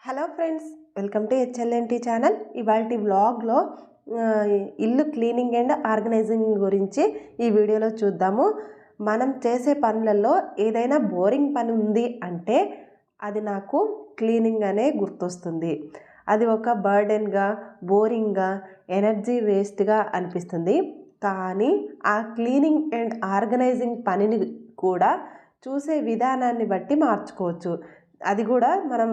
Hello friends welcome to HLNT channel. ఇవాళ వ్లాగ్లో ఇల్లు క్లీనింగ్ అండ్ ఆర్గనైజింగ్ గురించి ఈ వీడియోలో చూద్దాము. మనం చేసే పనులలో ఏదైనా బోరింగ్ పని ఉంది అంటే అది నాకు క్లీనింగ్ అనే గుర్తొస్తుంది. అది ఒక బర్డెన్గా బోరింగ్గా ఎనర్జీ వేస్ట్గా అనిపిస్తుంది. కానీ ఆ క్లీనింగ్ అండ్ ఆర్గనైజింగ్ పనిని కూడా చూసే విధానాన్ని బట్టి మార్చుకోవచ్చు. అది కూడా మనం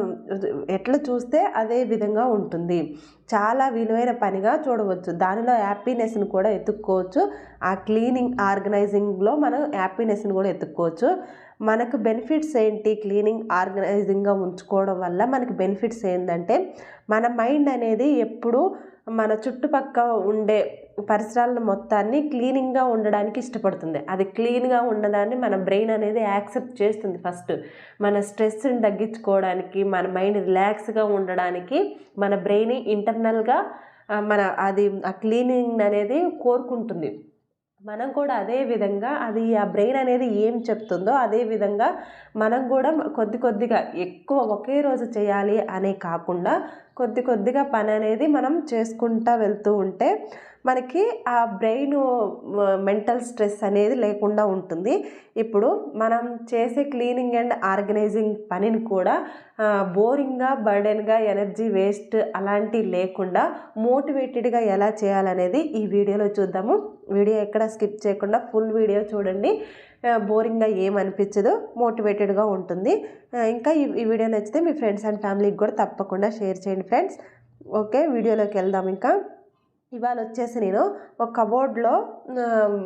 ఎట్లా చూస్తే అదే విధంగా ఉంటుంది. చాలా విలువైన పనిగా చూడవచ్చు. దానిలో హ్యాపీనెస్ని కూడా ఎత్తుక్కోవచ్చు. ఆ క్లీనింగ్ ఆర్గనైజింగ్లో మనం హ్యాపీనెస్ని కూడా ఎత్తుక్కోవచ్చు. మనకు బెనిఫిట్స్ ఏంటి? క్లీనింగ్ ఆర్గనైజింగ్గా ఉంచుకోవడం వల్ల మనకి బెనిఫిట్స్ ఏంటంటే మన మైండ్ అనేది ఎప్పుడు మన చుట్టుపక్క ఉండే పరిసరాలను మొత్తాన్ని క్లీనింగ్గా ఉండడానికి ఇష్టపడుతుంది. అది క్లీన్గా ఉండడాన్ని మన బ్రెయిన్ అనేది యాక్సెప్ట్ చేస్తుంది ఫస్ట్. మన స్ట్రెస్ని తగ్గించుకోవడానికి మన మైండ్ రిలాక్స్గా ఉండడానికి మన బ్రెయిన్ ఇంటర్నల్గా మన అది ఆ క్లీనింగ్ అనేది కోరుకుంటుంది. మనం కూడా అదే విధంగా అది ఆ బ్రెయిన్ అనేది ఏం చెప్తుందో అదే విధంగా మనం కూడా కొద్ది కొద్దిగా ఎక్కువ ఒకే రోజు చేయాలి అనే కాకుండా కొద్ది కొద్దిగా పని అనేది మనం చేసుకుంటా వెళ్తూ ఉంటే మనకి ఆ బ్రెయిన్ మెంటల్ స్ట్రెస్ అనేది లేకుండా ఉంటుంది. ఇప్పుడు మనం చేసే క్లీనింగ్ అండ్ ఆర్గనైజింగ్ పనిని కూడా బోరింగ్గా బర్డెన్గా ఎనర్జీ వేస్ట్ అలాంటివి లేకుండా మోటివేటెడ్గా ఎలా చేయాలనేది ఈ వీడియోలో చూద్దాము. వీడియో ఎక్కడ స్కిప్ చేయకుండా ఫుల్ వీడియో చూడండి. బోరింగ్గా ఏమనిపించదు మోటివేటెడ్గా ఉంటుంది. ఇంకా ఈ ఈ వీడియో నచ్చితే మీ ఫ్రెండ్స్ అండ్ ఫ్యామిలీకి కూడా తప్పకుండా షేర్ చేయండి ఫ్రెండ్స్. ఓకే వీడియోలోకి వెళ్దాం ఇంకా. ఇవాళ వచ్చేసి నేను ఒక కబోర్డ్లో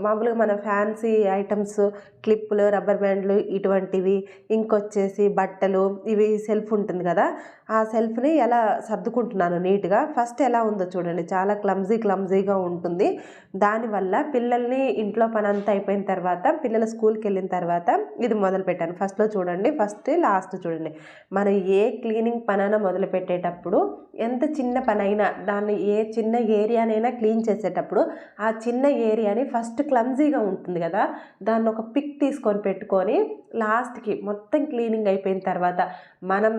మామూలుగా మన ఫ్యాన్సీ ఐటమ్స్ క్లిప్పులు రబ్బర్ బ్యాండ్లు ఇటువంటివి ఇంకొచ్చేసి బట్టలు ఇవి సెల్ఫ్ ఉంటుంది కదా ఆ సెల్ఫ్ని ఎలా సర్దుకుంటున్నాను నీట్గా? ఫస్ట్ ఎలా ఉందో చూడండి. చాలా క్లమ్జీ క్లమ్జీగా ఉంటుంది. దానివల్ల పిల్లల్ని ఇంట్లో పని అంతా అయిపోయిన తర్వాత పిల్లలు స్కూల్కి వెళ్ళిన తర్వాత ఇది మొదలు పెట్టాను. ఫస్ట్లో చూడండి. ఫస్ట్ లాస్ట్ చూడండి. మనం ఏ క్లీనింగ్ పనైనా మొదలుపెట్టేటప్పుడు ఎంత చిన్న పని అయినా దాన్ని ఏ చిన్న ఏరియానైనా క్లీన్ చేసేటప్పుడు ఆ చిన్న ఏరియాని ఫస్ట్ క్లమ్జీగా ఉంటుంది కదా? దాన్ని ఒక పిక్ తీసుకొని పెట్టుకొని లాస్ట్కి మొత్తం క్లీనింగ్ అయిపోయిన తర్వాత మనం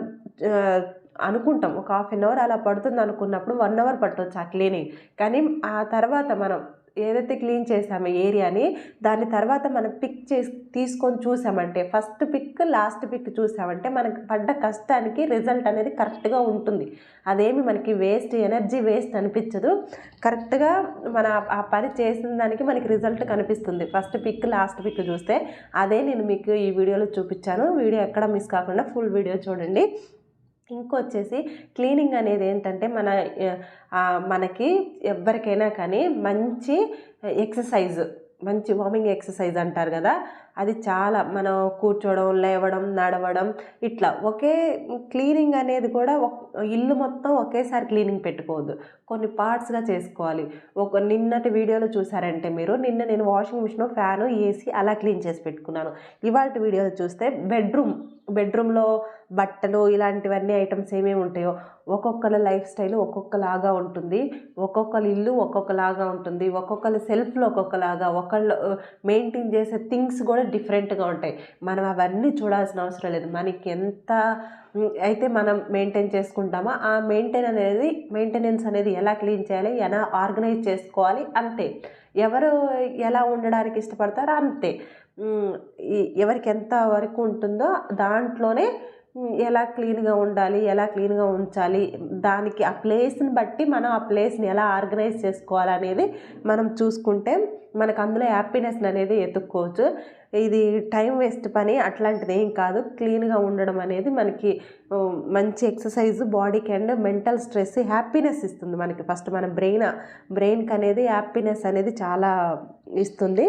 అనుకుంటాం. ఒక హాఫ్ అన్ అవర్ అలా పడుతుంది అనుకున్నప్పుడు వన్ అవర్ పట్టవచ్చు ఆ క్లీనింగ్. కానీ ఆ తర్వాత మనం ఏదైతే క్లీన్ చేసామో ఏరియాని దాని తర్వాత మనం పిక్ చేసి తీసుకొని చూసామంటే ఫస్ట్ పిక్ లాస్ట్ పిక్ చూసామంటే మనకి పడ్డ కష్టానికి రిజల్ట్ అనేది కరెక్ట్గా ఉంటుంది. అదేమి మనకి వేస్ట్ ఎనర్జీ వేస్ట్ అనిపించదు. కరెక్ట్గా మన ఆ పని చేసిన దానికి మనకి రిజల్ట్ కనిపిస్తుంది. ఫస్ట్ పిక్ లాస్ట్ పిక్ చూస్తే అదే నేను మీకు ఈ వీడియోలో చూపించాను. వీడియో ఎక్కడ మిస్ కాకుండా ఫుల్ వీడియో చూడండి. ఇంకొచ్చేసి క్లీనింగ్ అనేది ఏంటంటే మన మనకి ఎవరికైనా కానీ మంచి ఎక్సర్సైజ్ మంచి వార్మింగ్ ఎక్సర్సైజ్ అంటారు కదా అది చాలా మనం కూర్చోవడం లేవడం నడవడం ఇట్లా. ఒకే క్లీనింగ్ అనేది కూడా ఇల్లు మొత్తం ఒకేసారి క్లీనింగ్ పెట్టుకోవద్దు. కొన్ని పార్ట్స్గా చేసుకోవాలి. ఒక నిన్నటి వీడియోలో చూసారంటే మీరు నిన్న నేను వాషింగ్ మిషన్ ఫ్యాను ఏసీ అలా క్లీన్ చేసి పెట్టుకున్నాను. ఇవాళ వీడియోలో చూస్తే బెడ్రూమ్ బెడ్రూమ్లో బట్టలు ఇలాంటివన్నీ ఐటమ్స్ ఏమేమి ఉంటాయో ఒక్కొక్కరి లైఫ్ స్టైల్ ఒక్కొక్కలాగా ఉంటుంది. ఒక్కొక్కరి ఇల్లు ఒక్కొక్కలాగా ఉంటుంది. ఒక్కొక్కరి సెల్ఫ్లో ఒక్కొక్కలాగా ఒకళ్ళు మెయింటైన్ చేసే థింగ్స్ కూడా డిఫరెంట్గా ఉంటాయి. మనం అవన్నీ చూడాల్సిన అవసరం లేదు. మనకి ఎంత అయితే మనం మెయింటైన్ చేసుకుంటామో ఆ మెయింటైన్ అనేది మెయింటెనెన్స్ అనేది ఎలా క్లీన్ చేయాలి ఎలా ఆర్గనైజ్ చేసుకోవాలి అంతే. ఎవరు ఎలా ఉండడానికి ఇష్టపడతారో అంతే. ఎవరికి ఎంత వరకు ఉంటుందో దాంట్లోనే ఎలా క్లీన్గా ఉండాలి ఎలా క్లీన్గా ఉంచాలి దానికి ఆ ప్లేస్ని బట్టి మనం ఆ ప్లేస్ని ఎలా ఆర్గనైజ్ చేసుకోవాలనేది మనం చూసుకుంటే మనకు అందులో హ్యాపీనెస్ అనేది ఎత్తుక్కోవచ్చు. ఇది టైం వేస్ట్ పని అట్లాంటిది ఏం కాదు. క్లీన్గా ఉండడం అనేది మనకి మంచి ఎక్సర్సైజ్ బాడీకి అండ్ మెంటల్ స్ట్రెస్ హ్యాపీనెస్ ఇస్తుంది మనకి. ఫస్ట్ మన బ్రెయిన్ బ్రెయిన్కి అనేది హ్యాపీనెస్ అనేది చాలా ఇస్తుంది.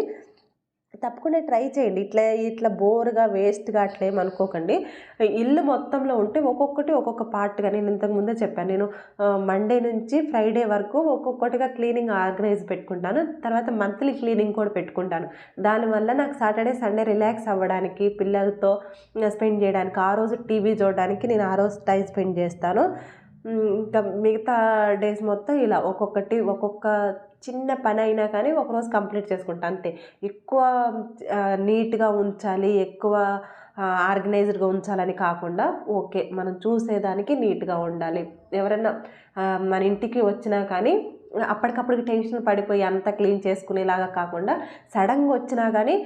తప్పకుండా ట్రై చేయండి. ఇట్లా ఇట్లా బోర్గా వేస్ట్గా అట్లా ఏమనుకోకండి ఇల్లు మొత్తంలో ఉంటే ఒక్కొక్కటి ఒక్కొక్క పార్ట్గా నేను ఇంతకుముందే చెప్పాను. నేను మండే నుంచి ఫ్రైడే వరకు ఒక్కొక్కటిగా క్లీనింగ్ ఆర్గనైజ్ పెట్టుకుంటాను. తర్వాత మంత్లీ క్లీనింగ్ కూడా పెట్టుకుంటాను. దానివల్ల నాకు సాటర్డే సండే రిలాక్స్ అవ్వడానికి పిల్లలతో స్పెండ్ చేయడానికి ఆ రోజు టీవీ చూడడానికి నేను ఆ రోజు టైం స్పెండ్ చేస్తాను. ఇంకా మిగతా డేస్ మొత్తం ఇలా ఒక్కొక్కటి ఒక్కొక్క చిన్న పని అయినా కానీ ఒకరోజు కంప్లీట్ చేసుకుంటా అంతే. ఎక్కువ నీట్గా ఉంచాలి ఎక్కువ ఆర్గనైజ్డ్గా ఉంచాలని కాకుండా ఓకే మనం చూసేదానికి నీట్గా ఉండాలి. ఎవరైనా మన ఇంటికి వచ్చినా కానీ అప్పటికప్పుడు టెన్షన్ పడిపోయి అంతా క్లీన్ చేసుకునేలాగా కాకుండా సడన్గా వచ్చినా కానీ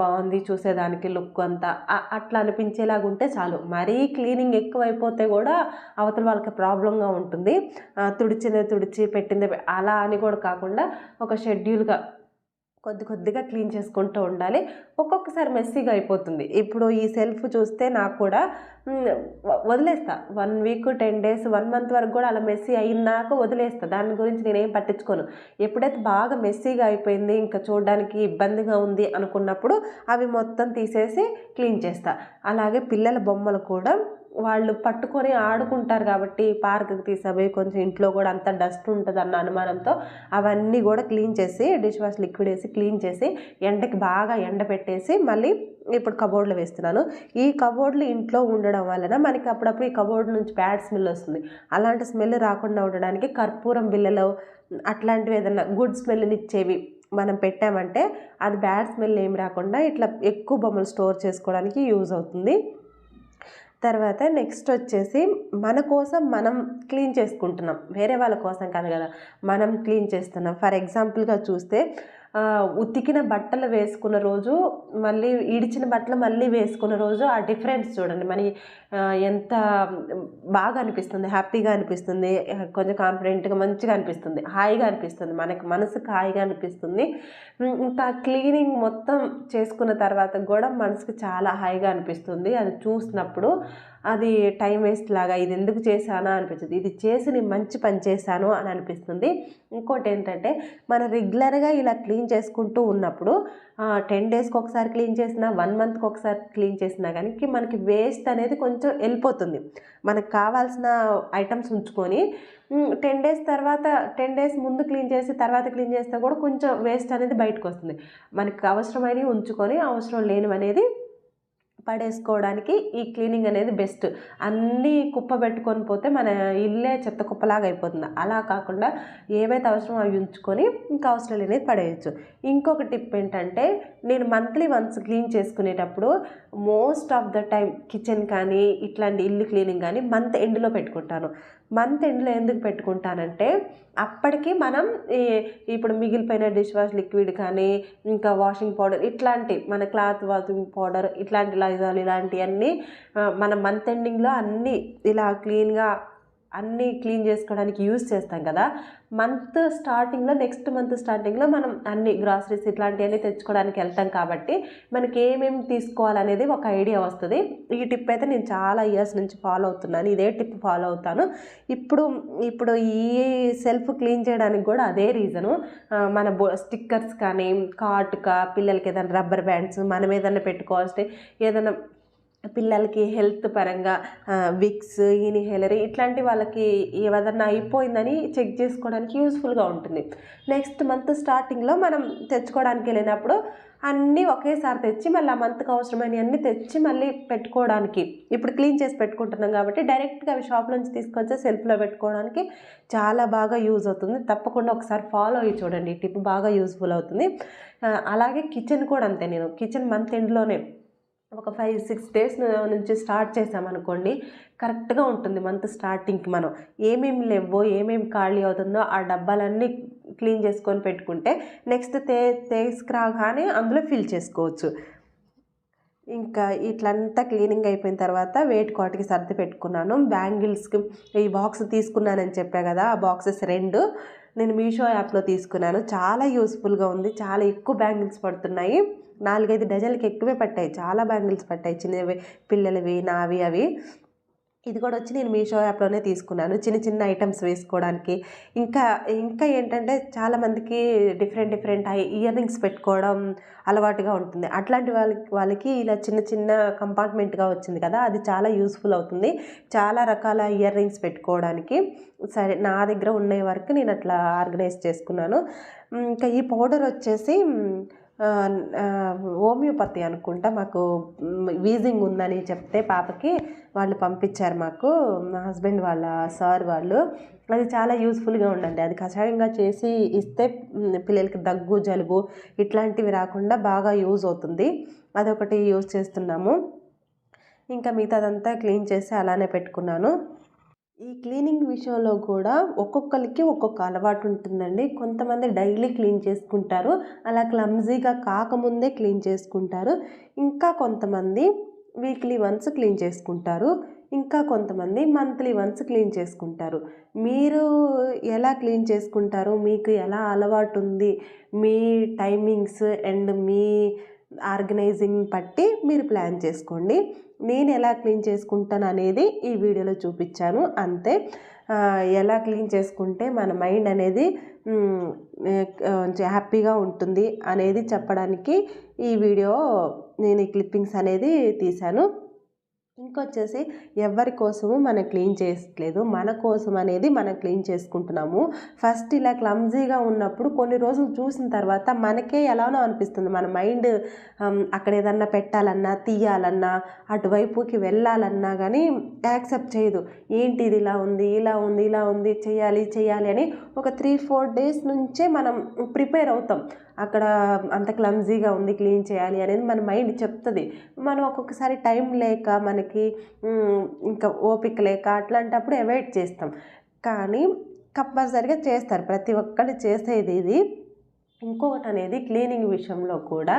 బాగుంది చూసేదానికి లుక్ అంతా. అట్లా అనిపించేలాగా ఉంటే చాలు. మరీ క్లీనింగ్ ఎక్కువైపోతే కూడా అవతల వాళ్ళకి ప్రాబ్లంగా ఉంటుంది. తుడిచిందే తుడిచి పెట్టిందే అలా అని కూడా కాకుండా ఒక షెడ్యూల్గా కొద్ది కొద్దిగా క్లీన్ చేసుకుంటూ ఉండాలి. ఒక్కొక్కసారి మెస్సీగా అయిపోతుంది. ఇప్పుడు ఈ సెల్ఫ్ చూస్తే నాకు కూడా వదిలేస్తా. One week ten days one month వరకు కూడా అలా మెస్సీ అయినాక వదిలేస్తా. దాని గురించి నేనేం పట్టించుకోను. ఎప్పుడైతే బాగా మెస్సీగా అయిపోయింది ఇంకా చూడడానికి ఇబ్బందిగా ఉంది అనుకున్నప్పుడు అవి మొత్తం తీసేసి క్లీన్ చేస్తా. అలాగే పిల్లల బొమ్మలు కూడా వాళ్ళు పట్టుకొని ఆడుకుంటారు కాబట్టి పార్క్కి తీసుకుపోయి కొంచెం ఇంట్లో కూడా అంత డస్ట్ ఉంటుంది అన్న అనుమానంతో అవన్నీ కూడా క్లీన్ చేసి డిష్ వాష్ లిక్విడ్ వేసి క్లీన్ చేసి ఎండకి బాగా ఎండ పెట్టేసి మళ్ళీ ఇప్పుడు కబోర్డ్లో వేస్తున్నాను. ఈ కబోర్డ్లు ఇంట్లో ఉండడం వలన మనకి అప్పుడప్పుడు ఈ కబోర్డ్ నుంచి బ్యాడ్ స్మెల్ వస్తుంది. అలాంటి స్మెల్ రాకుండా ఉండడానికి కర్పూరం బిళ్ళలో అట్లాంటివి ఏదైనా గుడ్ స్మెల్ని ఇచ్చేవి మనం పెట్టామంటే అది బ్యాడ్ స్మెల్ ఏం రాకుండా ఇట్లా ఎక్కువ బొమ్మలు స్టోర్ చేసుకోవడానికి యూజ్ అవుతుంది. తర్వాత నెక్స్ట్ వచ్చేసి మన కోసం మనం క్లీన్ చేసుకుంటున్నాం. వేరే వాళ్ళ కోసం కాదు కదా మనం క్లీన్ చేస్తున్నాం. ఫర్ ఎగ్జాంపుల్గా చూస్తే ఉతికిన బట్టలు వేసుకున్న రోజు మళ్ళీ ఇడిచిన బట్టలు మళ్ళీ వేసుకున్న రోజు ఆ డిఫరెన్స్ చూడండి. మన ఎంత బాగా అనిపిస్తుంది హ్యాపీగా అనిపిస్తుంది కొంచెం కాన్ఫిడెంట్గా మంచిగా అనిపిస్తుంది హాయిగా అనిపిస్తుంది మనకి మనసుకు హాయిగా అనిపిస్తుంది. ఇంకా క్లీనింగ్ మొత్తం చేసుకున్న తర్వాత కూడా మనసుకు చాలా హాయిగా అనిపిస్తుంది. అది చూసినప్పుడు అది టైం వేస్ట్ లాగా ఇది ఎందుకు చేశానా? అనిపిస్తుంది ఇది చేసి నేను మంచి పని చేశాను అని అనిపిస్తుంది. ఇంకోటి ఏంటంటే మనం రెగ్యులర్గా ఇలా క్లీన్ క్లీన్ చేసుకుంటూ ఉన్నప్పుడు టెన్ డేస్కి ఒకసారి క్లీన్ చేసినా వన్ మంత్కి ఒకసారి క్లీన్ చేసినా కానీ మనకి వేస్ట్ అనేది కొంచెం వెళ్ళిపోతుంది. మనకు కావాల్సిన ఐటమ్స్ ఉంచుకొని టెన్ డేస్ తర్వాత టెన్ డేస్ ముందు క్లీన్ చేసి తర్వాత క్లీన్ చేస్తే కూడా కొంచెం వేస్ట్ అనేది బయటకు వస్తుంది. మనకి అవసరమైనవి ఉంచుకొని అవసరం లేనివి అనేది పడేసుకోవడానికి ఈ క్లీనింగ్ అనేది బెస్ట్. అన్నీ కుప్ప పెట్టుకొని పోతే మన ఇల్లే చెత్త కుప్పలాగా అయిపోతుంది. అలా కాకుండా ఏవైతే అవసరమో అవి ఉంచుకొని ఇంకా అవసరం లేనిది పడేయచ్చు. ఇంకొక టిప్ ఏంటంటే నేను మంత్లీ వన్స్ క్లీన్ చేసుకునేటప్పుడు most of the time kitchen కానీ ఇట్లాంటి ఇల్లు క్లీనింగ్ కానీ మంత్ ఎండ్లో పెట్టుకుంటాను. మంత్ ఎండ్లో ఎందుకు పెట్టుకుంటానంటే అప్పటికి మనం ఈ ఇప్పుడు మిగిలిపోయిన డిష్ వాష్ లిక్విడ్ కానీ ఇంకా వాషింగ్ పౌడర్ ఇట్లాంటి మన క్లాత్ వాషింగ్ పౌడర్ ఇట్లాంటి లైజాల్ ఇలాంటివన్నీ మన మంత్ ఎండింగ్లో అన్నీ ఇలా క్లీన్గా అన్నీ క్లీన్ చేసుకోవడానికి యూజ్ చేస్తాం కదా. మంత్ స్టార్టింగ్లో నెక్స్ట్ మంత్ స్టార్టింగ్లో మనం అన్ని గ్రాసరీస్ ఇట్లాంటివన్నీ తెచ్చుకోవడానికి వెళ్తాం కాబట్టి మనకి ఏమేమి తీసుకోవాలనేది ఒక ఐడియా వస్తుంది. ఈ టిప్ అయితే నేను చాలా ఇయర్స్ నుంచి ఫాలో అవుతున్నాను. ఇదే టిప్ ఫాలో అవుతాను. ఇప్పుడు ఇప్పుడు ఈ సెల్ఫ్ క్లీన్ చేయడానికి కూడా అదే రీజను. మన బో స్టిక్కర్స్ కానీ కాటుక పిల్లలకి ఏదైనా రబ్బర్ బ్యాండ్స్ మనం ఏదైనా పెట్టుకోవాల్సి ఏదైనా పిల్లలకి హెల్త్ పరంగా విక్స్ ఇన్హేలర్ ఇట్లాంటి వాళ్ళకి ఏదన్నా అయిపోయిందని చెక్ చేసుకోవడానికి యూస్ఫుల్గా ఉంటుంది. నెక్స్ట్ మంత్ స్టార్టింగ్లో మనం తెచ్చుకోవడానికి వెళ్ళినప్పుడు అన్నీ ఒకేసారి తెచ్చి మళ్ళీ ఆ మంత్కి అవసరమైనవి అన్నీ తెచ్చి మళ్ళీ పెట్టుకోవడానికి. ఇప్పుడు క్లీన్ చేసి పెట్టుకుంటున్నాం కాబట్టి డైరెక్ట్గా అవి షాప్ నుంచి తీసుకొచ్చి సెల్ఫ్లో పెట్టుకోవడానికి చాలా బాగా యూజ్ అవుతుంది. తప్పకుండా ఒకసారి ఫాలో అయ్యి చూడండి. ఈ టిప్ బాగా యూస్ఫుల్ అవుతుంది. అలాగే కిచెన్ కూడా అంతే నేను. కిచెన్ మంత్ ఎండ్లోనే ఒక ఫైవ్ సిక్స్ డేస్ నుంచి స్టార్ట్ చేసామనుకోండి కరెక్ట్గా ఉంటుంది మంత్ స్టార్టింగ్కి మనం. ఏమేమి లేవో ఏమేమి ఖాళీ అవుతుందో ఆ డబ్బాలన్నీ క్లీన్ చేసుకొని పెట్టుకుంటే నెక్స్ట్ తే తీసుకురాగానే అందులో ఫిల్ చేసుకోవచ్చు. ఇంకా ఇట్లంతా క్లీనింగ్ అయిపోయిన తర్వాత వెయిట్ కాట్కి సర్ది పెట్టుకున్నాను. బ్యాంగిల్స్కి ఈ బాక్స్ తీసుకున్నానని చెప్పా కదా ఆ బాక్సెస్ రెండు. నేను మీషో యాప్లో తీసుకున్నాను. చాలా యూస్ఫుల్గా ఉంది. చాలా ఎక్కువ బ్యాంగిల్స్ పడుతున్నాయి. నాలుగైదు డజన్లకి ఎక్కువే పట్టాయి. చాలా బ్యాంగిల్స్ పట్టాయి. చిన్నవి పిల్లలవి నావి అవి. ఇది కూడా వచ్చి నేను మీషో యాప్లోనే తీసుకున్నాను. చిన్న చిన్న ఐటమ్స్ వేసుకోవడానికి. ఇంకా ఇంకా ఏంటంటే చాలామందికి డిఫరెంట్ డిఫరెంట్ ఇయర్ రింగ్స్ పెట్టుకోవడం అలవాటుగా ఉంటుంది. అట్లాంటి వాళ్ళకి వాళ్ళకి ఇలా చిన్న చిన్న కంపార్ట్మెంట్గా వచ్చింది కదా అది చాలా యూస్ఫుల్ అవుతుంది. చాలా రకాల ఇయర్ రింగ్స్ పెట్టుకోవడానికి. సరే నా దగ్గర ఉన్న వరకు నేను అట్లా ఆర్గనైజ్ చేసుకున్నాను. ఇంకా ఈ పౌడర్ వచ్చేసి హోమియోపతి అనుకుంటా మాకు వీజింగ్ ఉందని చెప్తే పాపకి వాళ్ళు పంపించారు మాకు మా హస్బెండ్ వాళ్ళ సార్ వాళ్ళు. అది చాలా యూస్ఫుల్గా ఉండండి అది కషాయంగా చేసి ఇస్తే పిల్లలకి దగ్గు జలుబు ఇట్లాంటివి రాకుండా బాగా యూజ్ అవుతుంది. అదొకటి యూజ్ చేస్తున్నాము. ఇంకా మిగతాదంతా క్లీన్ చేసి అలానే పెట్టుకున్నాను. ఈ క్లీనింగ్ విషయంలో కూడా ఒక్కొక్కరికి ఒక్కొక్క అలవాటు ఉంటుందండి కొంతమంది డైలీ క్లీన్ చేసుకుంటారు. అలా క్లమ్జీగా కాకముందే క్లీన్ చేసుకుంటారు. ఇంకా కొంతమంది వీక్లీ వన్స్ క్లీన్ చేసుకుంటారు. ఇంకా కొంతమంది మంత్లీ వన్స్ క్లీన్ చేసుకుంటారు. మీరు ఎలా క్లీన్ చేసుకుంటారు? మీకు ఎలా అలవాటు ఉంది మీ టైమింగ్స్ అండ్ మీ ఆర్గనైజింగ్ బట్టి మీరు ప్లాన్ చేసుకోండి. నేను ఎలా క్లీన్ చేసుకుంటాను అనేది ఈ వీడియోలో చూపించాను. అంతే. ఎలా క్లీన్ చేసుకుంటే మన మైండ్ అనేది హ్యాపీగా ఉంటుంది అనేది చెప్పడానికి ఈ వీడియో నేను ఈ క్లిప్పింగ్స్ అనేది తీశాను. ఇంకొచ్చేసి ఎవరి కోసము మనం క్లీన్ చేయట్లేదు. మన కోసం అనేది మనం క్లీన్ చేసుకుంటున్నాము. ఫస్ట్ ఇలా క్లమ్జీగా ఉన్నప్పుడు కొన్ని రోజులు చూసిన తర్వాత మనకే ఎలానో అనిపిస్తుంది. మన మైండ్ అక్కడ ఏదన్నా పెట్టాలన్నా తీయాలన్నా అటువైపుకి వెళ్ళాలన్నా కానీ యాక్సెప్ట్ చేయదు. ఏంటి ఇది ఇలా ఉంది ఇలా ఉంది ఇలా ఉంది చేయాలి చేయాలి అని ఒక త్రీ ఫోర్ డేస్ నుంచే మనం ప్రిపేర్ అవుతాం. అక్కడ అంత క్లమ్జీగా ఉంది క్లీన్ చేయాలి అనేది మన మైండ్ చెప్తుంది. మనం ఒక్కొక్కసారి టైం లేక మనకి ఇంకా ఓపిక లేక అట్లాంటప్పుడు అవాయిడ్ చేస్తాం. కానీ కంపల్సరిగా చేస్తారు. ప్రతి ఒక్కరు చేసేది ఇది. ఇంకొకటి అనేది క్లీనింగ్ విషయంలో కూడా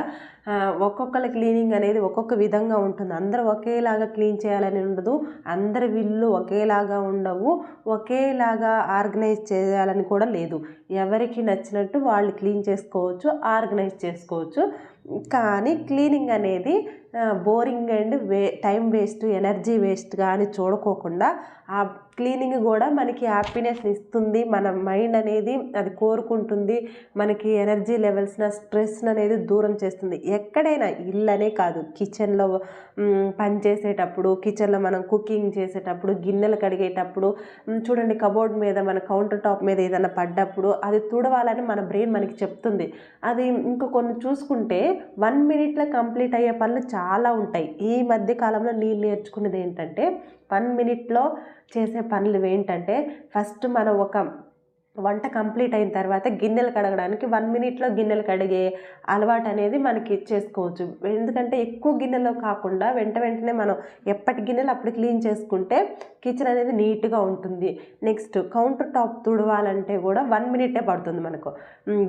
ఒక్కొక్కరి క్లీనింగ్ అనేది ఒక్కొక్క విధంగా ఉంటుంది. అందరూ ఒకేలాగా క్లీన్ చేయాలని ఉండదు. అందరి విల్లు ఒకేలాగా ఉండవు. ఒకేలాగా ఆర్గనైజ్ చేయాలని కూడా లేదు. ఎవరికి నచ్చినట్టు వాళ్ళు క్లీన్ చేసుకోవచ్చు ఆర్గనైజ్ చేసుకోవచ్చు. కానీ క్లీనింగ్ అనేది boring and way time waste energy waste కానీ చూడకోకుండా ఆ క్లీనింగ్ కూడా మనకి హ్యాపీనెస్ ఇస్తుంది. మన మైండ్ అనేది అది కోరుకుంటుంది. మనకి ఎనర్జీ లెవెల్స్న స్ట్రెస్ని అనేది దూరం చేస్తుంది. ఎక్కడైనా ఇల్లనే కాదు. కిచెన్లో పని చేసేటప్పుడు కిచెన్లో మనం కుకింగ్ చేసేటప్పుడు గిన్నెలు కడిగేటప్పుడు చూడండి కబోర్డ్ మీద మన కౌంటర్ టాప్ మీద ఏదైనా పడ్డప్పుడు అది తుడవాలని మన బ్రెయిన్ మనకి చెప్తుంది. అది ఇంకా కొన్ని చూసుకుంటే వన్ మినిట్లో కంప్లీట్ అయ్యే పనులు చాలా ఉంటాయి. ఈ మధ్య కాలంలో నేను నేర్చుకున్నది ఏంటంటే వన్ మినిట్లో చేసే పనులు ఏంటంటే ఫస్ట్ మనం ఒక వంట కంప్లీట్ అయిన తర్వాత గిన్నెలు కడగడానికి వన్ మినిట్లో గిన్నెలు కడిగే అలవాటు అనేది మనకి చేసుకోవచ్చు ఎందుకంటే ఎక్కువ గిన్నెలో కాకుండా వెంట వెంటనే మనం ఎప్పటి గిన్నెలు అప్పుడు క్లీన్ చేసుకుంటే కిచెన్ అనేది నీట్గా ఉంటుంది. నెక్స్ట్ కౌంటర్ టాప్ తుడవాలంటే కూడా వన్ మినిటే పడుతుంది మనకు.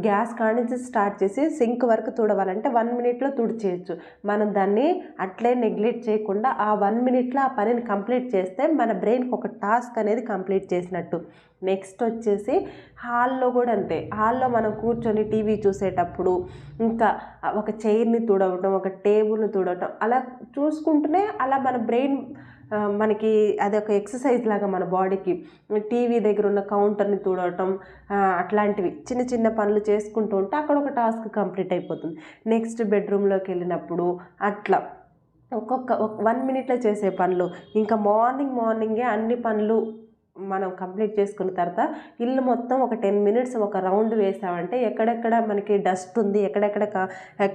గ్యాస్ కానించి స్టార్ట్ చేసి సింక్ వరకు తుడవాలంటే వన్ మినిట్లో తుడిచేయచ్చు. మనం దాన్ని అట్లే నెగ్లెక్ట్ చేయకుండా ఆ వన్ మినిట్లో ఆ పనిని కంప్లీట్ చేస్తే మన బ్రెయిన్కి ఒక టాస్క్ అనేది కంప్లీట్ చేసినట్టు. నెక్స్ట్ వచ్చేసి హాల్లో కూడా అంతే. హాల్లో మనం కూర్చొని టీవీ చూసేటప్పుడు ఇంకా ఒక చైర్ని తుడవటం ఒక టేబుల్ని తుడవటం అలా చూసుకుంటూనే అలా మన బ్రెయిన్ మనకి అది ఒక ఎక్సర్సైజ్ లాగా మన బాడీకి టీవీ దగ్గర ఉన్న కౌంటర్ని తుడవటం అట్లాంటివి చిన్న చిన్న పనులు చేసుకుంటూ ఉంటే అక్కడ ఒక టాస్క్ కంప్లీట్ అయిపోతుంది. నెక్స్ట్ బెడ్రూమ్లోకి వెళ్ళినప్పుడు అట్లా ఒక్కొక్క వన్ మినిట్లో చేసే పనులు. ఇంకా మార్నింగ్ మార్నింగే అన్ని పనులు మనం కంప్లీట్ చేసుకున్న తర్వాత ఇల్లు మొత్తం ఒక టెన్ మినిట్స్ ఒక రౌండ్ వేసామంటే ఎక్కడెక్కడ మనకి డస్ట్ ఉంది ఎక్కడెక్కడ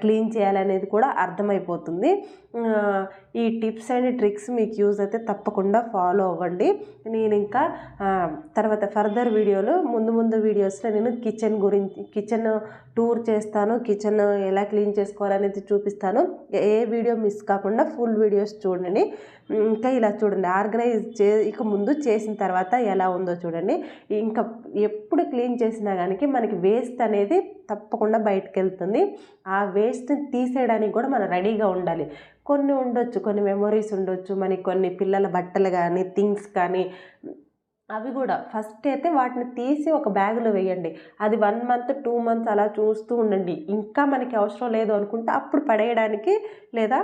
క్లీన్ చేయాలనేది కూడా అర్థమైపోతుంది. ఈ టిప్స్ అండ్ ట్రిక్స్ మీకు యూజ్ అయితే తప్పకుండా ఫాలో అవ్వండి. నేను ఇంకా తర్వాత ఫర్దర్ వీడియోలు ముందు ముందు వీడియోస్లో నేను కిచెన్ గురించి కిచెన్ టూర్ చేస్తాను కిచెన్ ఎలా క్లీన్ చేసుకోవాలనేది చూపిస్తాను. ఏ వీడియో మిస్ కాకుండా ఫుల్ వీడియోస్ చూడండి. ఇంకా ఇలా చూడండి ఆర్గనైజ్ చే ఇక ముందు చేసిన తర్వాత ఎలా ఉందో చూడండి. ఇంకా ఎప్పుడు క్లీన్ చేసినా కానీ మనకి వేస్ట్ అనేది తప్పకుండా బయటకు వెళ్తుంది ఆ వేస్ట్ని తీసేయడానికి కూడా మనం రెడీగా ఉండాలి. కొన్ని ఉండొచ్చు కొన్ని మెమొరీస్ ఉండొచ్చు. మనకి కొన్ని పిల్లల బట్టలు కానీ థింగ్స్ కానీ అవి కూడా ఫస్ట్ అయితే వాటిని తీసి ఒక బ్యాగులో వేయండి. అది వన్ మంత్ టూ మంత్స్ అలా చూస్తూ ఉండండి. ఇంకా మనకి అవసరం లేదు అనుకుంటే అప్పుడు పడేయడానికి లేదా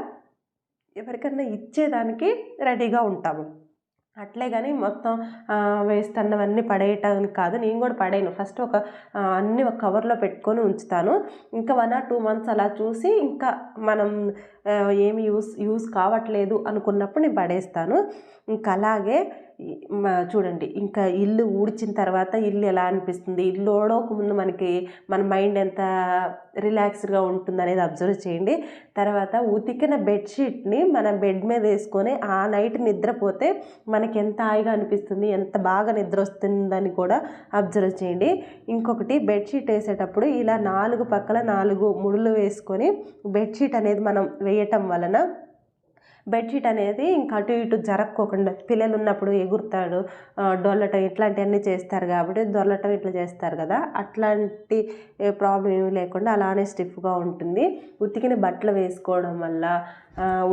ఎవరికన్నా ఇచ్చేదానికి రెడీగా ఉంటాము. అట్లే కానీ మొత్తం వేస్తున్నవన్నీ పడేయటానికి కాదు. నేను కూడా పడేయను. ఫస్ట్ ఒక అన్నీ ఒక కవర్లో పెట్టుకొని ఉంచుతాను. ఇంకా వన్ ఆర్ టూ మంత్స్ అలా చూసి ఇంకా మనం ఏమి యూస్ యూస్ కావట్లేదు అనుకున్నప్పుడు నేను పడేస్తాను. ఇంకా అలాగే చూడండి ఇంకా ఇల్లు ఊడ్చిన తర్వాత ఇల్లు ఎలా అనిపిస్తుంది? ఇల్లు ఓడోక ముందు మనకి మన మైండ్ ఎంత రిలాక్స్డ్గా ఉంటుంది అనేది అబ్జర్వ్ చేయండి. తర్వాత ఉతికిన బెడ్షీట్ని మన బెడ్ మీద వేసుకొని ఆ నైట్ నిద్రపోతే మనకి ఎంత హాయిగా అనిపిస్తుంది ఎంత బాగా నిద్ర వస్తుందని కూడా అబ్జర్వ్ చేయండి. ఇంకొకటి బెడ్షీట్ వేసేటప్పుడు ఇలా నాలుగు పక్కల నాలుగు ముడులు వేసుకొని బెడ్షీట్ అనేది మనం వేయటం వలన బెడ్షీట్ అనేది ఇంకా అటు ఇటు జరక్కోకుండా పిల్లలు ఉన్నప్పుడు ఎగురుతాడు డొల్లటం ఇట్లాంటివన్నీ చేస్తారు కాబట్టి దొల్లటం ఇట్లా చేస్తారు కదా అట్లాంటి ప్రాబ్లం ఏమీ లేకుండా అలానే స్టిఫ్గా ఉంటుంది. ఉతికిన బట్టలు వేసుకోవడం వల్ల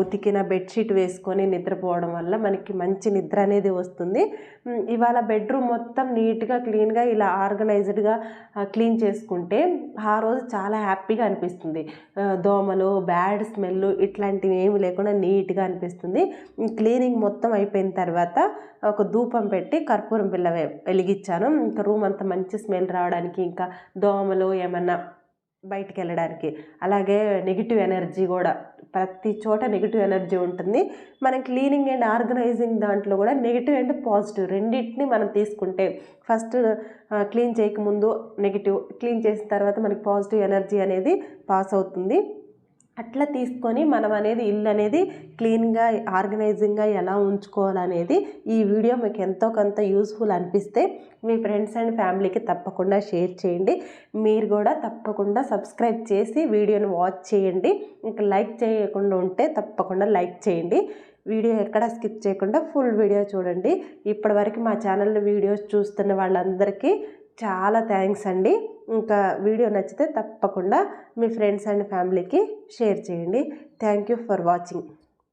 ఉతికిన బెడ్షీట్ వేసుకొని నిద్రపోవడం వల్ల మనకి మంచి నిద్ర అనేది వస్తుంది. ఇవాళ బెడ్రూమ్ మొత్తం నీట్గా క్లీన్గా ఇలా ఆర్గనైజ్డ్గా క్లీన్ చేసుకుంటే ఆ రోజు చాలా హ్యాపీగా అనిపిస్తుంది. దోమలు బ్యాడ్ స్మెల్ ఇట్లాంటివి ఏమి లేకుండా నీట్గా అనిపిస్తుంది. క్లీనింగ్ మొత్తం అయిపోయిన తర్వాత ఒక ధూపం పెట్టి కర్పూరం బిల్ల వెలిగించాను. ఇంకా రూమ్ అంతా మంచి స్మెల్ రావడానికి ఇంకా దోమలు ఏమన్నా బయటికి వెళ్ళడానికి. అలాగే నెగిటివ్ ఎనర్జీ కూడా ప్రతి చోట నెగిటివ్ ఎనర్జీ ఉంటుంది. మనం క్లీనింగ్ అండ్ ఆర్గనైజింగ్ దాంట్లో కూడా నెగిటివ్ అండ్ పాజిటివ్ రెండింటిని మనం తీసుకుంటే ఫస్ట్ క్లీన్ చేయకముందు నెగిటివ్ క్లీన్ చేసిన తర్వాత మనకి పాజిటివ్ ఎనర్జీ అనేది పాస్ అవుతుంది. అట్లా తీసుకొని మనం అనేది ఇల్లు అనేది క్లీన్గా ఆర్గనైజింగ్గా ఎలా ఉంచుకోవాలనేది ఈ వీడియో మీకు ఎంతో కొంత యూస్ఫుల్ అనిపిస్తే మీ ఫ్రెండ్స్ అండ్ ఫ్యామిలీకి తప్పకుండా షేర్ చేయండి. మీరు కూడా తప్పకుండా సబ్స్క్రైబ్ చేసి వీడియోని వాచ్ చేయండి. ఇంకా లైక్ చేయకుండా ఉంటే తప్పకుండా లైక్ చేయండి. వీడియో ఎక్కడ స్కిప్ చేయకుండా ఫుల్ వీడియో చూడండి. ఇప్పటివరకు మా ఛానల్లో వీడియోస్ చూస్తున్న వాళ్ళందరికీ చాలా థ్యాంక్స్ అండి. ఇంకా వీడియో నచ్చితే తప్పకుండా మీ ఫ్రెండ్స్ అండ్ ఫ్యామిలీకి షేర్ చేయండి. Thank you for watching.